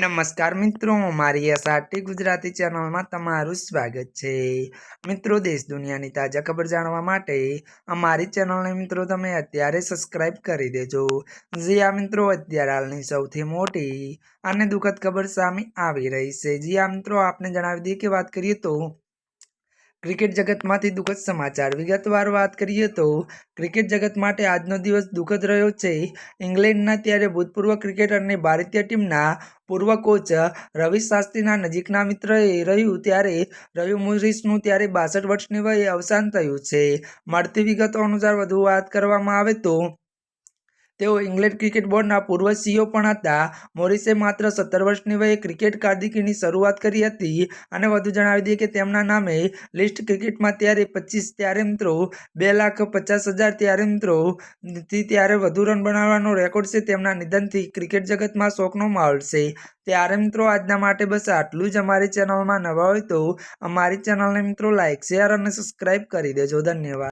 નમસ્કાર મિત્રો, મારી એસઆરટી ગુજરાતી ચેનલમાં તમારું સ્વાગત છે. મિત્રો, દેશ દુનિયાની તાજા ખબર જાણવા માટે અમારી ચેનલને મિત્રો તમે અત્યારે સબસ્ક્રાઇબ કરી દેજો. જી આ મિત્રો, અત્યારે હાલની સૌથી મોટી અને દુઃખદ ખબર સામે આવી રહી છે. જી આ મિત્રો, આપને જણાવી દઈએ કે વાત કરીએ તો ક્રિકેટ જગતમાંથી દુઃખદ સમાચાર. વિગતવાર વાત કરીએ તો, ક્રિકેટ જગત માટે આજનો દિવસ દુઃખદ રહ્યો છે. ઇંગ્લેન્ડના ત્યારે ભૂતપૂર્વ ક્રિકેટરને ભારતીય ટીમના પૂર્વ કોચ રવિ શાસ્ત્રીના નજીકના મિત્રએ રહ્યું ત્યારે રવિ મુરીસનું ત્યારે બાસઠ વર્ષની વયે અવસાન થયું છે. મળતી વિગતો અનુસાર વધુ વાત કરવામાં આવે તો તેઓ ઇંગ્લેન્ડ ક્રિકેટ બોર્ડના પૂર્વ સીઓ પણ હતા. મોરિસે માત્ર સત્તર વર્ષની વયે ક્રિકેટ કારકિર્દીની શરૂઆત કરી હતી અને વધુ જણાવી દઈએ કે તેમના નામે લિસ્ટ ક્રિકેટમાં ત્યારે પચીસ ત્યારે મિત્રો, બે લાખ પચાસ હજાર ત્યારે મિત્રો ત્યારે વધુ રન બનાવવાનો રેકોર્ડ છે. તેમના નિધનથી ક્રિકેટ જગતમાં શોકનો માહોલ છે. ત્યારે મિત્રો, આજના માટે બસ આટલું જ. અમારી ચેનલમાં નવા હોય તો અમારી ચેનલને મિત્રો લાઇક શેર અને સબસ્ક્રાઈબ કરી દેજો. ધન્યવાદ.